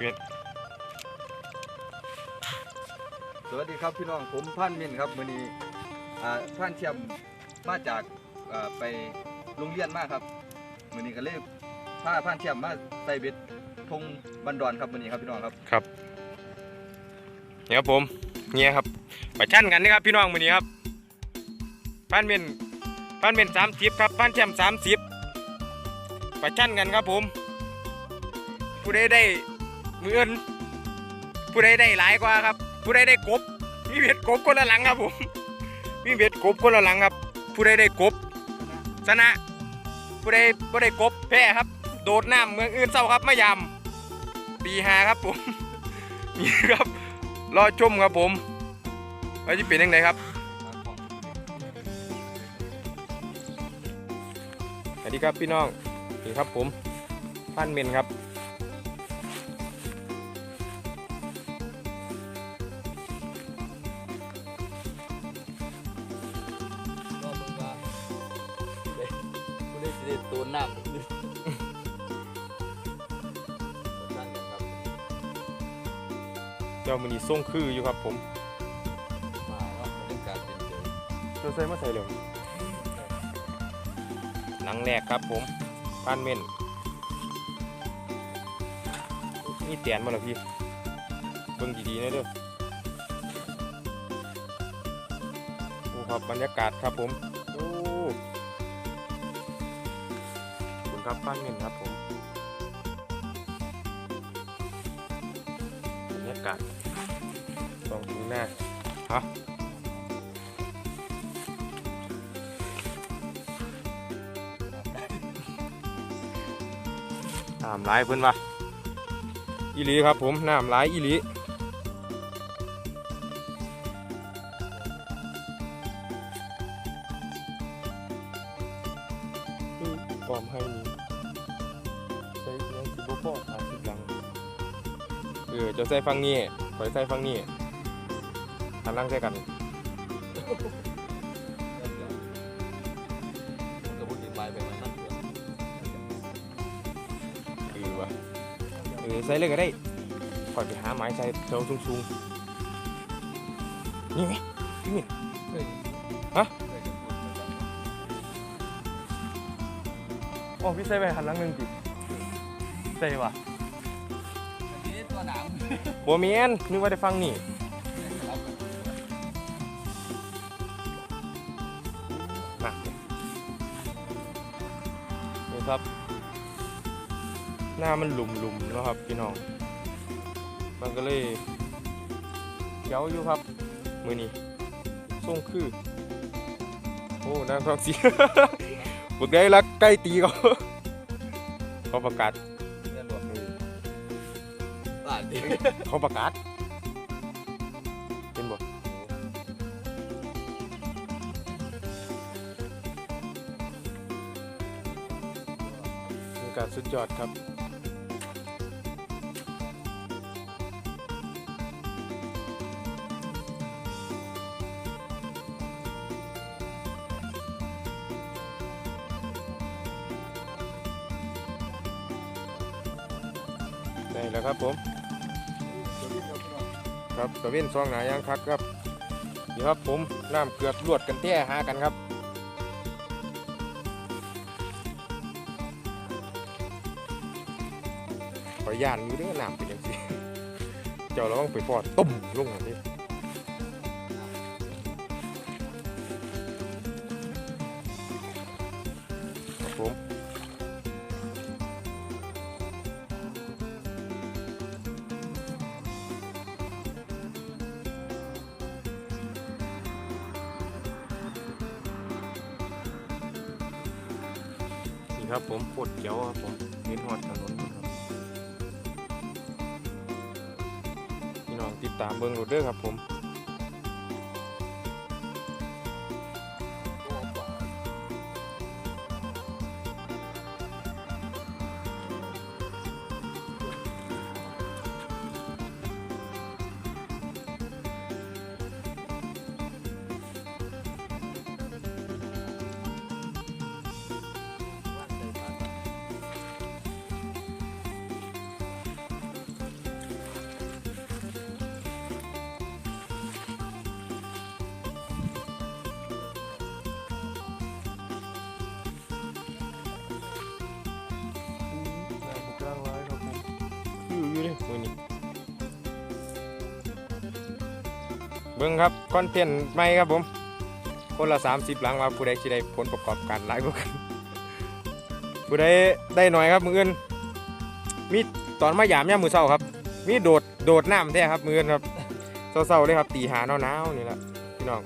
พี่เม็ดสวัสดีครับพี่น้องผมพันมินครับมื้อนี้อ่าพันเทียมมาจากอ่าไปโรงเรียนมาครับมื้อนี้ก็เลยพาพันเทียมมาใส่เบ็ดทงบันดอนครับมื้อนี้ครับพี่น้องครับครับนี่ครับผมเนี่ยครับไปชั่นกันนะครับพี่น้องมือนี้ครับพันเมนพันเมนสามสิบครับพันแชมสามสิบไปชั่นกันครับผมผู้ใดได้ มืออื่นผู้ใดได้หลายกว่าครับ ผู้ใดได้กบ มีเบ็ดกบคนละหลังครับผม มีเบ็ดกบคนละหลังครับ ผู้ใดได้กบชนะ ผู้ใดผู้ใดกบแพ้ครับ โดดน้ำเมืองอื่นเศร้าครับมายำปีหาครับผมนี่ครับรอชมครับผมว่าจะเป็นยังไงครับสวัสดีครับพี่น้องนี่ครับผมพันเมนครับ มือนี้ส่งคืออยู่ครับผมมาว่าบรรยากาศเป็นเดิมเจ้าใส่มาใส่เลยหนังแรกครับผมพันเมนนี่เตียนมาแล้วพี่เบิ่งดีๆนะเด้อโอ้ครับบรรยากาศครับผมโอ้ขอบคุณครับพันเมนครับผมบรรยากาศตองถึง หน้าฮะน้ำลายเพิ่นวะอีหลีครับผมน้ำลายอีหลีอืมปลอมให้นี่ใส่ยังสิบ่พออาสิบลัง เออจะใส่ฟังนี่ขอใส่ฟังนี่ หันหลังใส่กันมันก็พูดถึงไปไปมันนั่นเถอะเออวะเออใส่เลยก็ได้ก่อนไปหาไม้ใส่เท้าสูงๆนี่ไงพี่มินเฮ้ยฮะเฮ้ยจะพูดไปแบบนั้นอ๋อพี่ใส่ไปหันหลังหนึ่งสิใส่วะอันนี้ตัวหนังบัวเมียนนึกว่าได้ฟังนี่ ครับ หน้ามันหลุมๆเนาะครับพี่น้อง มันก็เลยเขียวอยู่ครับ มือนี้ส่งคือ โอ้นางทองสีบึกได้รักใกล้ตีเขาเขาประกาศเงินหลวงบ้านเด็กเขาประกาศ มีการสุดยอดครับได้แหล้วครับผม ครับตะเว้นซองหนายังคักครับ นี่ครับผมน้ำเกือบลวดกันแท้หากันครับ ย่านอยู่เด้อน้ำเป็นยังสิเจ้าเราต้องไปฟอดต้มลงอันนี้ครับผมนี่ครับผมปวดเขียวครับผมเห็นหอดถนน ตามเบิ้งโรดเด้อครับผม อยู่เลยมือนี้เบิ่งครับคอนเทนต์ใหม่ครับผม คนละ 30 หลังว่าผู้ใดสิได้ผลประกอบการหลายกว่ากันผู้ใดได้หน่อยครับมืออื่นมีตอนมายามยามมือเช้าครับ มีโดดโดดน้ำแท้ครับมืออื่นครับเศร้าๆเลยครับตีหาหนาวๆนี่แหละพี่น้อง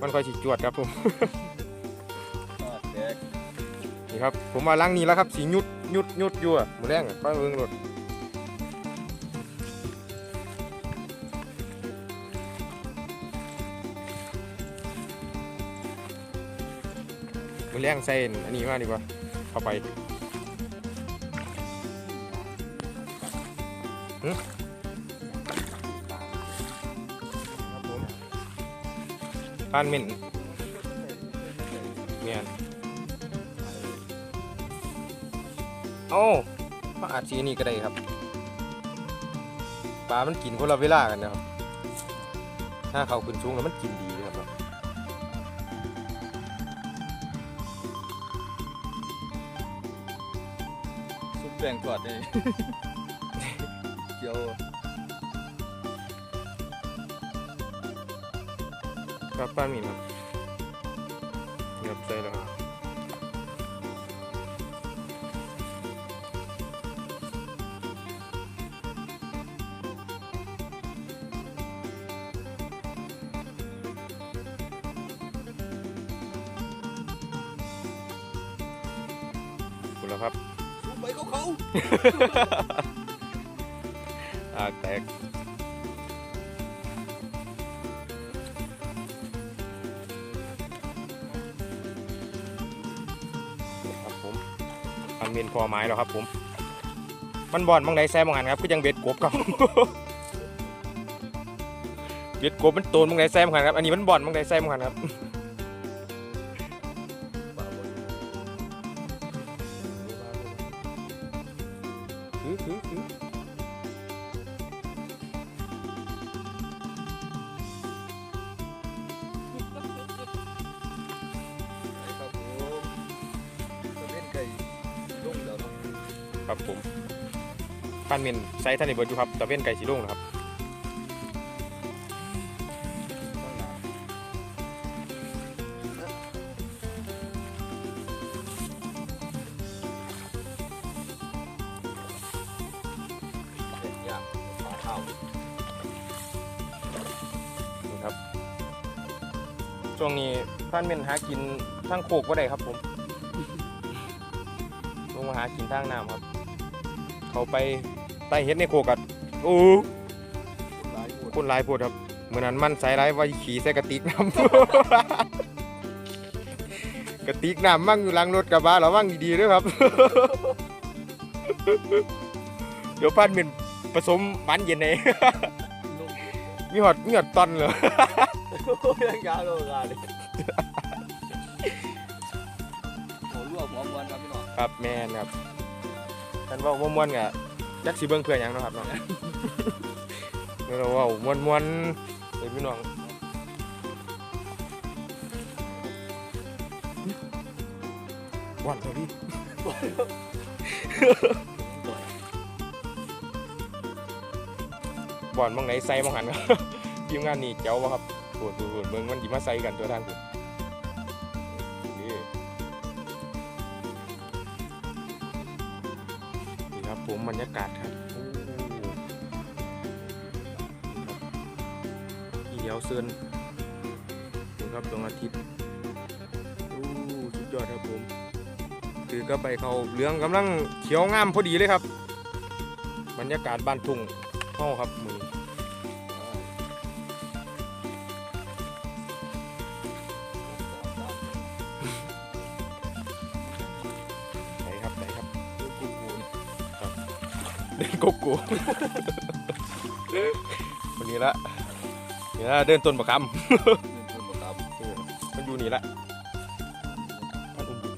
มันค่อยสิจวดครับผมนี่ครับ ผมมาล้างนี้แล้วครับสียุดยุดยุดอยู่อะหมือแรงอะป้าเบิ่งรถ มือแรงใส่อันนี้มาดีกว่าเข้าไปบผมปานเม่นเมียนโอ้มาอาจสีนี่ก็ได้ครับ ปลามันกินคนละเวลากันนะครับ ถ้าเขาขึ้นสูงแล้วมันกินดี ปแป้งทอดนี่เกี่ยวครับป้าหมีครับนี่ครับใส่แล้วครับคุณแล้วครับซุปไป เขาอากแตกครับผมอันเมียนพอไม้แล้วครับผม มันบอลบางไดแซ่บางอันครับคือยังเบ็ดกบครับเบ็ดกบมันโตนบางไดแซ่บางอันครับ อันนี้มันบอลบางไดแซ่บางอันครับ คือคือคือครับผมปั้นาะครับผมพันเมนไซส์ท่านในเบิร์ดอยู่ครับตะเวนไก่สีลุงนะครับ นี้พันเมียนหากินทางโคกก็ได้ครับผม ลงมาหากินทางน้ำครับ เขาไปไต่เฮ็ดในโคกกัดโอ้คนหลายโพดครับ เหมือนนั้นมันใส่ไรไว้ขี่ใส่กระติกน้ำ กระติกน้ำมั่งอยู่หลังรถกระบะระวังดีๆด้วยครับ เดี๋ยวพันเมียนผสมหวานเย็นเองมีหอดมีหอดตอนเลยยังยาวเลยงาเลย ครับพี่น้องครับแม่นครับท่านเว่าม่วนๆกับจักสีเบิ้งเพื่อหยังเนาะครับเนาะเราเว่าม่วนๆเลยพี่น้องหวานเลยพี่บอลมองไหนใส่มองหันครับ ทีมงานนี่เจ้าวะครับปวดปวดเมืองมันดีมาใส่กันตัวทางผม ผมบรรยากาศครับที่เดียวเซินดูครับดวงอาทิตย์โอ้สุดยอดครับผมถือก็ไปเขาเหลืองกำลังเขียวงามพอดีเลยครับ บรรยากาศบ้านทุ่งเข้าครับ วันนี้ละนี่ละเดินต้นประคำมันอยู่นี่ละมันอุ้มอยู่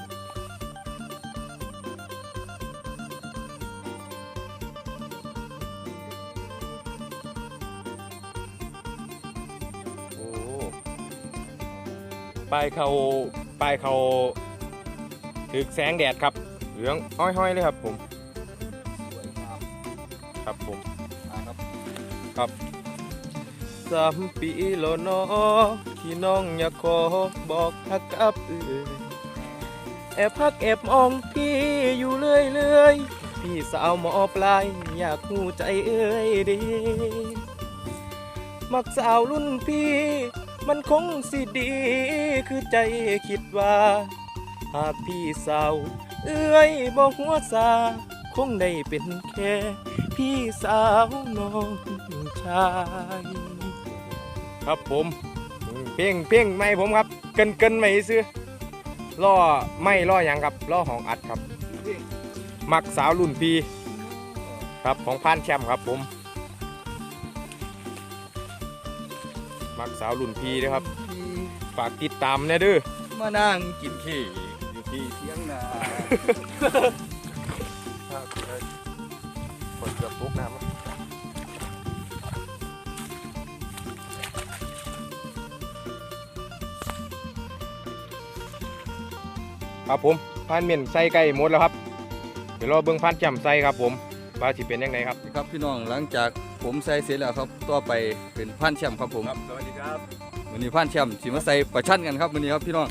โอ้ปลายเขาปลายเขาถึกแสงแดดครับ เหลืองอ้อยๆเลยครับผม ครับผมอ่าครับสามปีแล้วเนาะที่น้องอยากขอบอกฮักกับเอ่ยแอบพักแอบมองพี่อยู่เรื่อยเรื่อยๆพี่สาวหมอปลายอยากหูใจเอ้ยดีมักสาวรุ่นพี่ มันคงสิดี คือใจคิดว่า หากพี่สาว เอ้ยบอกหัวซาคงได้เป็นแค่ พี่สาวน้องชาย ครับผม เพ่งเพ่งไม่ผมครับ เกินเกินไม่ซื้อล่อไม่ล่ออย่างครับล่อของอัดครับ มักสาวรุ่นพี่ครับของพานแชมป์ครับผม มักสาวรุ่นพี่นะครับ ฝากติดตามแนะเด้อมานั่งกินขี้อยู่ที่เที่ยงนา ครับผมพานเมียนใส่ไก่หมดแล้วครับ เดี๋ยวรอเบิ้งพานจำใส่ครับผมว่าสิเป็นยังไงครับครับพี่น้องหลังจากผมใส่เสร็จแล้วครับต่อไปเป็นพันแชมป์ครับผมครับสวัสดีครับวันนี้พันแชมป์สิมาใส่ประชันกันครับวันนี้ครับพี่น้อง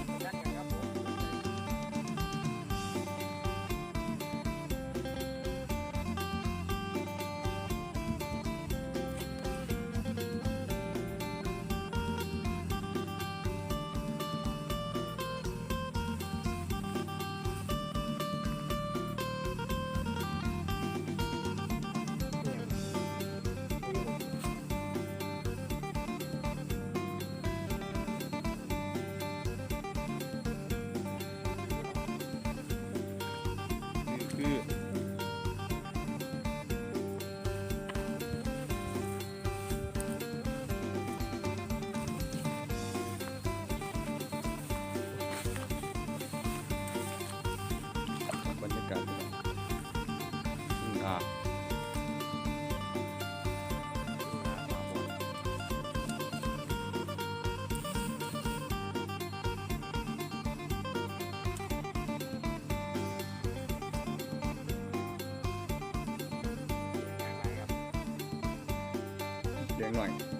เลี้ยงหน่อย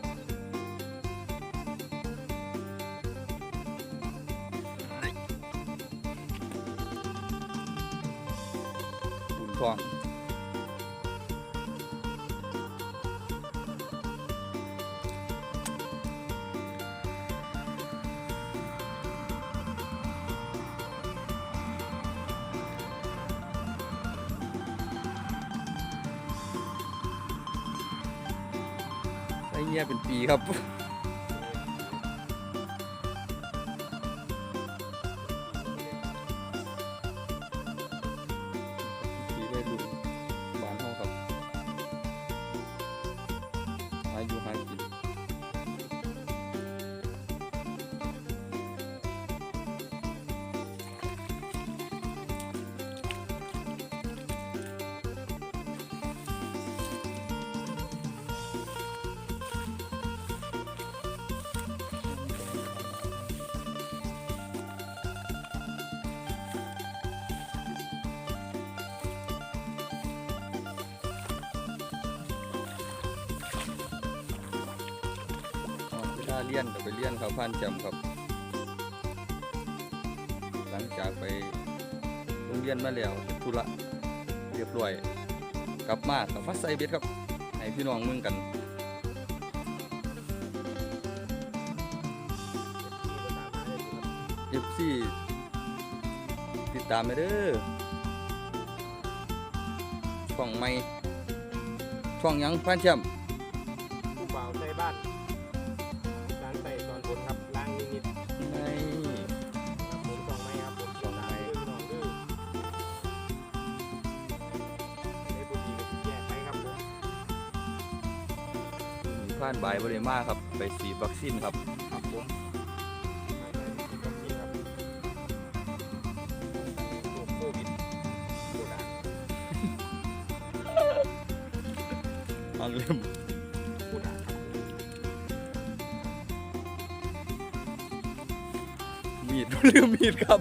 ป็นปีครับ เลาเรียนก็ไปเรียนครับพันจำครับ หลังจากไปโรงเรียนมาแล้วธุระเรียบร้อย กลับมากับฟัสไซเบ็ดครับ ให้พี่น้องมืองกันเอฟซีติดตามไปเด้อช่องไม่ช่องยังพันแชมป์านบายบริมาครับ ไปสีวัคซีนครับอังเล่มมีดลืมมีดครับ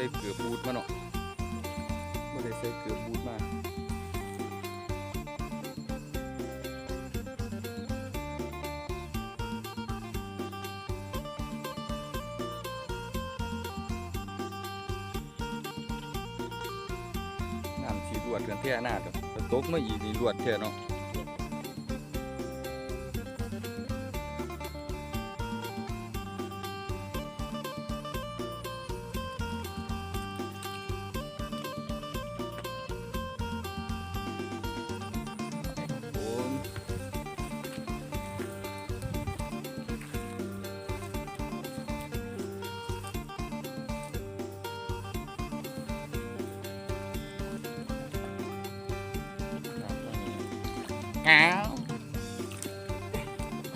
ส่เกลือบูดมาเนาะบ่ได้ใส่เกลือบูดมาน้ำสีรวดกันแท่หน้าเด้อแต่ตกมาอีกนี่รวดแท่เนาะ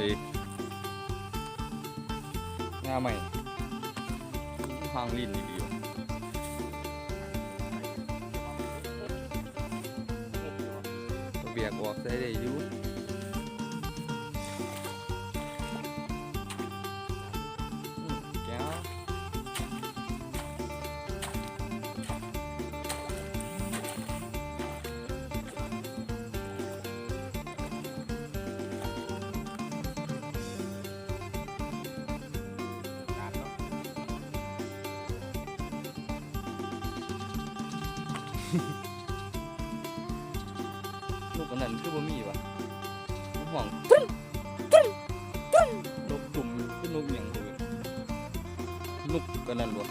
เฮ้ยงาใหม่หางลิ้นดีๆว่ะ ลูกอันนั้นคือบ่มีวะมันห่วงตึ้นตึ้นตึ้นนกตุ่มคือนกเหมียงผมนกกันนั่นบ่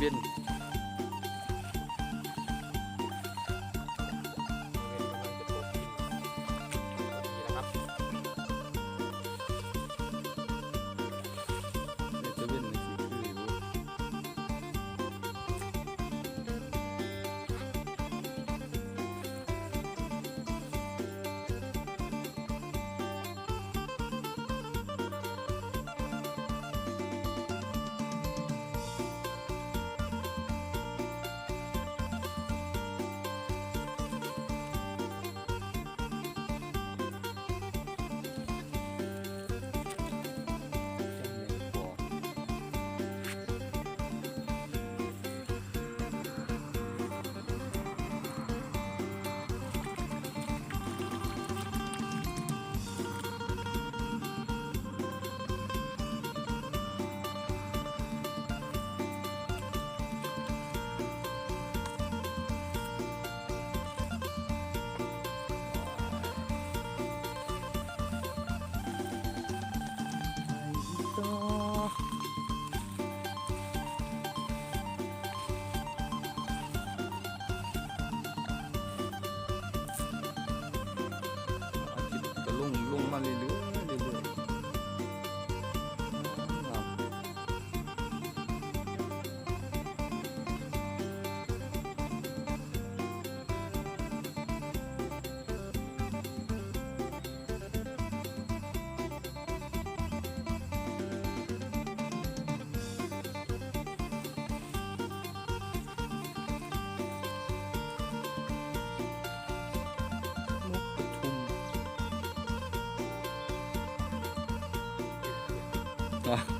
ตั เ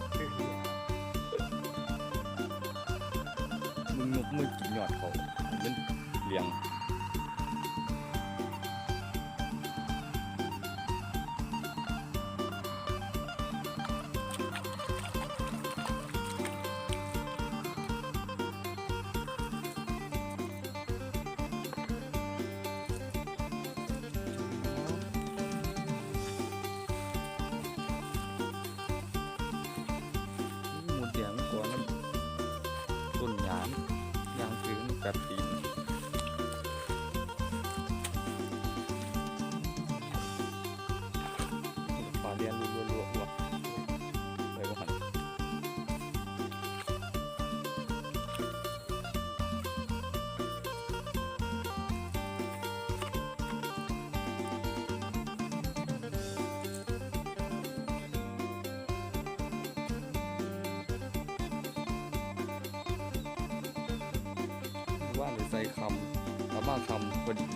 ว่าเลยใส่คำแล้วมาคำพอดี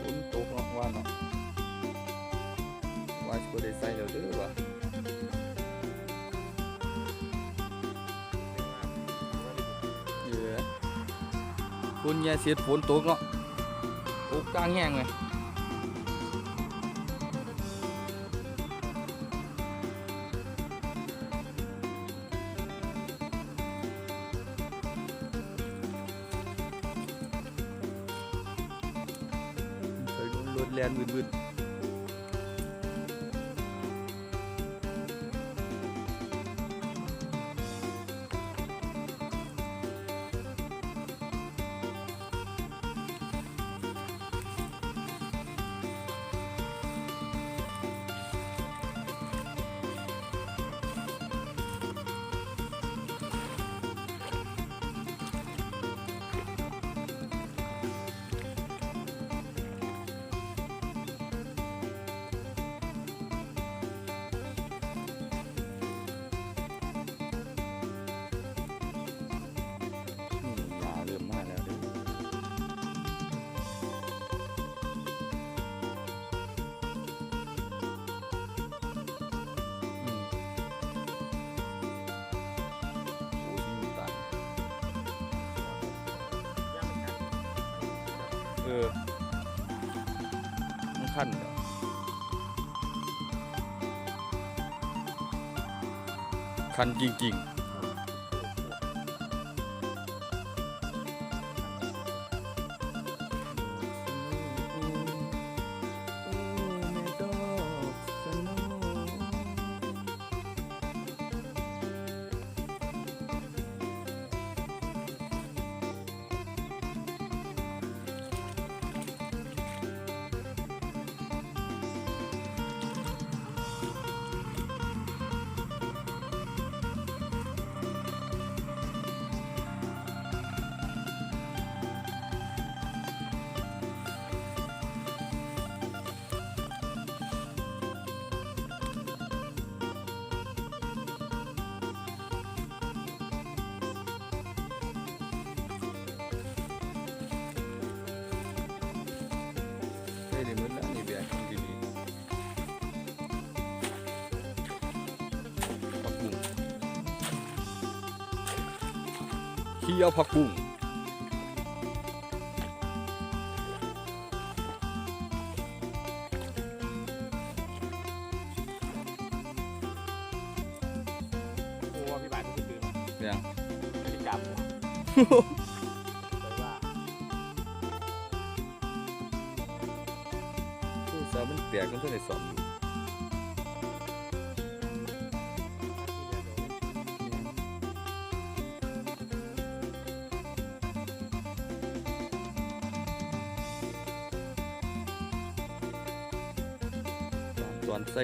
ฝนตกเนาะว่าเนาะว่าสิบ่ได้ใส่แล้วเด้อวะเยอะคุณยายเสียฝนตกเนาะตกกลางแห้งเลย เออมันขั้นเหรอคันจริงๆ เคี่ยวผักบุ้งโอ้ว่าพี่บาทก็คือเนี่ยพี่จับ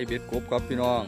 เบ็ดกบครับพี่น้อง